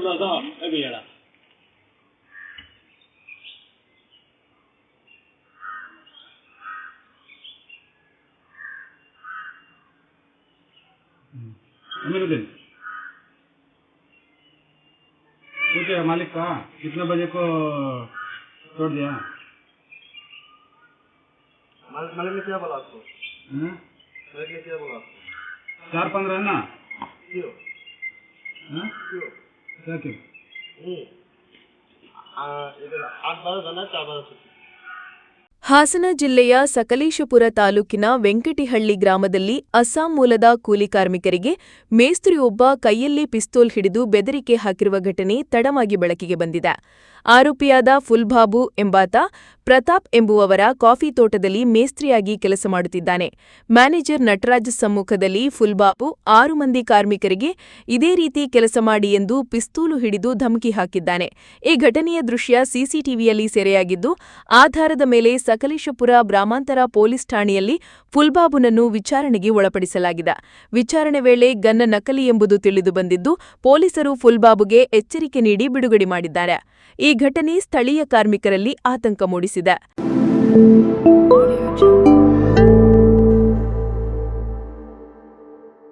mulaza ebeera Amiruddin पूछे मालिक कहा कितने बजे को छोड़ दिया मालिक ने क्या बोला आपको मालिक ने क्या बोला चार पंद्रह है ना क्यों क्यों সেকেন্ড হুম। আর এটা আট বারো জানা চার বারো ಹಾಸನ ಜಿಲ್ಲೆಯ ಸಕಲೇಶಪುರ ತಾಲೂಕಿನ ವೆಂಕಟಿಹಳ್ಳಿ ಗ್ರಾಮದಲ್ಲಿ ಅಸ್ಸಾಂ ಮೂಲದ ಕೂಲಿ ಕಾರ್ಮಿಕರಿಗೆ ಮೇಸ್ತ್ರಿಯೊಬ್ಬ ಕೈಯಲ್ಲಿ ಪಿಸ್ತೂಲ್ ಹಿಡಿದು ಬೆದರಿಕೆ ಹಾಕಿರುವ ಘಟನೆ ತಡವಾಗಿ ಬೆಳಕಿಗೆ ಬಂದಿದೆ. ಆರೋಪಿಯಾದ ಫುಲ್ಬಾಬು ಎಂಬಾತ ಪ್ರತಾಪ್ ಎಂಬುವವರ ಕಾಫಿ ತೋಟದಲ್ಲಿ ಮೇಸ್ತ್ರಿಯಾಗಿ ಕೆಲಸ ಮಾಡುತ್ತಿದ್ದಾನೆ. ಮ್ಯಾನೇಜರ್ ನಟರಾಜ್ ಸಮ್ಮುಖದಲ್ಲಿ ಫುಲ್ಬಾಬು ಆರು ಮಂದಿ ಕಾರ್ಮಿಕರಿಗೆ ಇದೇ ರೀತಿ ಕೆಲಸ ಮಾಡಿ ಎಂದು ಪಿಸ್ತೂಲು ಹಿಡಿದು ಧಮಕಿ ಹಾಕಿದ್ದಾನೆ. ಈ ಘಟನೆಯ ದೃಶ್ಯ ಸಿಸಿಟಿವಿಯಲ್ಲಿ ಸೆರೆಯಾಗಿದ್ದು, ಆಧಾರದ ಮೇಲೆ ಸಕಲೇಶಪುರ ಗ್ರಾಮಾಂತರ ಪೊಲೀಸ್ ಠಾಣೆಯಲ್ಲಿ ಫುಲ್ಬಾಬುನನ್ನು ವಿಚಾರಣೆಗೆ ಒಳಪಡಿಸಲಾಗಿದೆ. ವಿಚಾರಣೆ ವೇಳೆ ಗನ್ನ ನಕಲಿ ಎಂಬುದು ತಿಳಿದು ಬಂದಿದ್ದು, ಪೊಲೀಸರು ಫುಲ್ಬಾಬುಗೆ ಎಚ್ಚರಿಕೆ ನೀಡಿ ಬಿಡುಗಡೆ ಮಾಡಿದ್ದಾರೆ. ಈ ಘಟನೆ ಸ್ಥಳೀಯ ಕಾರ್ಮಿಕರಲ್ಲಿ ಆತಂಕ ಮೂಡಿಸಿದೆ.